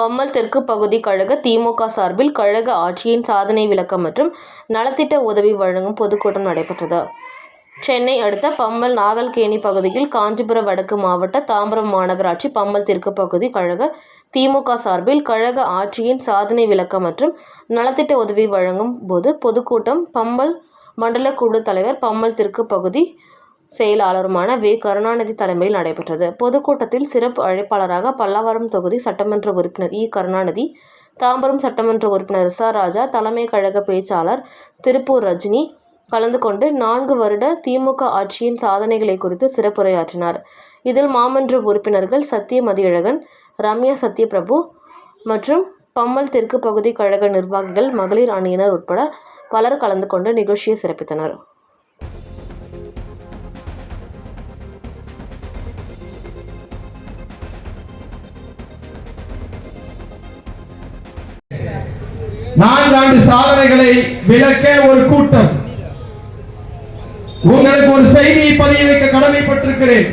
பம்மல் தெற்கு பகுதி கழக திமுக சார்பில் கழக ஆட்சியின் சாதனை விளக்கம் மற்றும் நலத்திட்ட உதவி வழங்கும் பொதுக்கூட்டம் நடைபெற்றது. சென்னை அடுத்த பம்மல் நாகல்கேணி பகுதியில் காஞ்சிபுரம் வடக்கு மாவட்ட தாம்பரம் மாநகராட்சி பம்மல் தெற்கு பகுதி கழக திமுக சார்பில் கழக ஆட்சியின் சாதனை விளக்கம் மற்றும் நலத்திட்ட உதவி வழங்கும் போது பொதுக்கூட்டம் பம்மல் மண்டல குழு தலைவர் பம்மல் தெற்கு பகுதி செயலாளருமான வே. கருணாநிதி தலைமையில் நடைபெற்றது. பொதுக்கூட்டத்தில் சிறப்பு அழைப்பாளராக பல்லாவரம் தொகுதி சட்டமன்ற உறுப்பினர் இ. கருணாநிதி தாம்பரம் சட்டமன்ற உறுப்பினர் ரிசா ராஜா தலைமை கழக பேச்சாளர் திருப்பூர் ரஜினி கலந்து கொண்டு நான்கு வருட திமுக ஆட்சியின் சாதனைகளை குறித்து சிறப்புரையாற்றினார். இதில் மாமன்ற உறுப்பினர்கள் சத்தியமதியழகன் ரம்யா சத்யபிரபு மற்றும் பம்மல் தெற்கு பகுதி கழக நிர்வாகிகள் மகளிர் அணியினர் உட்பட பலர் கலந்து கொண்டு நிகழ்ச்சியை சிறப்பித்தனர். நான்காண்டு சாதனைகளை விளக்க ஒரு கூட்டம். உங்களுக்கு ஒரு செய்தியை பதிய வைக்க கடமைப்பட்டிருக்கிறேன்.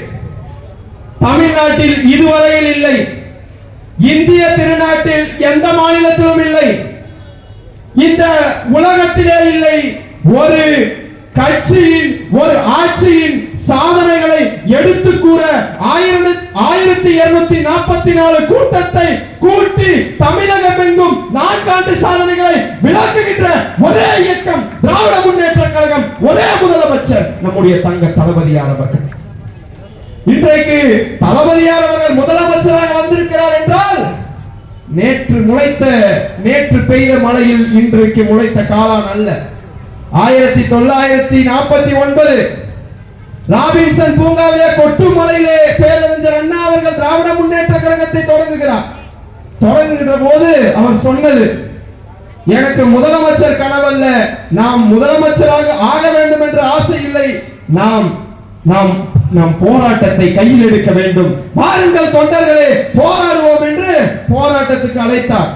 தமிழ்நாட்டில் இதுவரையில் இல்லை. இந்திய திருநாட்டில் எந்த மாநிலத்திலும் இல்லை. இந்த உலகத்திலே இல்லை. ஒரு கட்சியின் ஒரு ஆட்சியின் சாதனைகளை எடுத்து கூற ஆயிரத்தி ஆயிரத்தி இருநூத்தி நாற்பத்தி நாலு கூட்டத்தை கூட்டி தமிழகம் எங்கும் நான்காண்டு சாதனைகளை விளக்குகின்ற ஒரே இயக்கம் திராவிட முன்னேற்ற கழகம் ஒரே முதலமைச்சர் நம்முடைய தங்க தளபதியானவர்கள். இன்றைக்கு தளபதியானவர்கள் முதலமைச்சராக வந்திருக்கிறார் என்றால் நேற்று முளைத்த நேற்று பெய்த மழையில் இன்றைக்கு முளைத்த காளான் அல்ல. ஆயிரத்தி தொள்ளாயிரத்தி நாற்பத்தி ஒன்பது ராபின்சன் பூங்காவிலே கொட்டுமலையிலே பேரறிஞர் அண்ணா அவர்கள் திராவிட முன்னேற்ற கழகத்தை தொடங்குகிறார். தொடங்குகின்ற போது அவர் சொன்னது எனக்கு முதலமைச்சர் கனவல்ல. நாம் முதலமைச்சராக ஆக வேண்டும் என்ற ஆசை இல்லை. நாம் நாம் நாம் போராட்டத்தை கையில் எடுக்க வேண்டும். பாருங்கள் தொண்டர்களே போராடுவோம் என்று போராட்டத்துக்கு அழைத்தார்.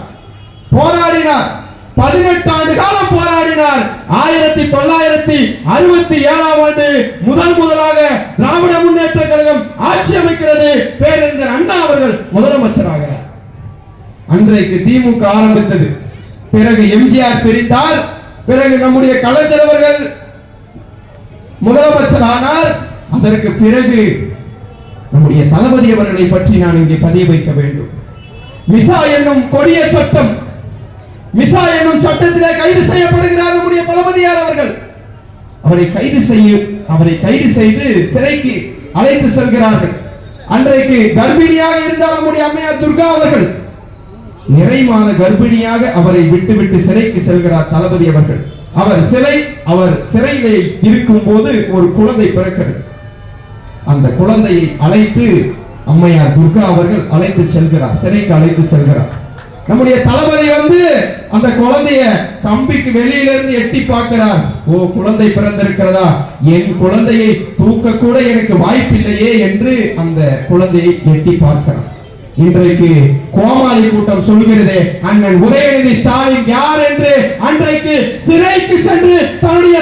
போராடினார். பதினெட்டு ஆண்டு காலம் போராடினார். ஆயிரத்தி தொள்ளாயிரத்தி அறுபத்தி ஏழாம் ஆண்டு முதல் முதலாக திராவிட முன்னேற்ற கழகம் ஆட்சி அமைக்கிறது. பேரறிஞர் அண்ணா அவர்கள் முதலமைச்சராகிறார். அன்றைக்கு திமுக ஆரம்பித்தது. பிறகு எம்ஜிஆர் பிரித்தார் பிறகு நம்முடைய கலைஞர் அவர்கள் முதலமைச்சர் ஆனார். அதற்கு பிறகு நம்முடைய தளபதி அவர்களை பற்றி நான் இங்கே பதிய வைக்க வேண்டும். மிசா என்னும் கொடிய சட்டம் மிசா என்னும் சட்டத்திலே கைது செய்யப்படுகிறார் நம்முடைய தளபதியார் அவர்கள். அவரை கைது செய்ய அவரை கைது செய்து சிறைக்கு அழைத்து செல்கிறார்கள். அன்றைக்கு கர்ப்பிணியாக இருந்தால் நம்முடைய அம்மையார் துர்கா அவர்கள். நிறைமான கர்ப்பிணியாக அவரை விட்டுவிட்டு சிறைக்கு செல்கிறார் தளபதி அவர்கள். அவர் சிலை அவர் சிறையிலே இருக்கும் போது ஒரு குழந்தை பிறக்கிறது. அந்த குழந்தையை அழைத்து அம்மையார் துர்கா அவர்கள் அழைத்து செல்கிறார் சிறைக்கு அழைத்து செல்கிறார். நம்முடைய தளபதி வந்து அந்த குழந்தைய கம்பிக்கு வெளியில இருந்து எட்டி பார்க்கிறார். ஓ குழந்தை பிறந்திருக்கிறதா? என் குழந்தையை தூக்க கூட எனக்கு வாய்ப்பில்லையே என்று அந்த குழந்தையை எட்டி பார்க்கிறார். இன்றைக்கு கோமாளி கூட்டம் சொல்கிறது அண்ணன் உதயநிதி ஸ்டாலின் யார் என்று அன்றைக்கு சிறைக்கு சென்று தன்னுடைய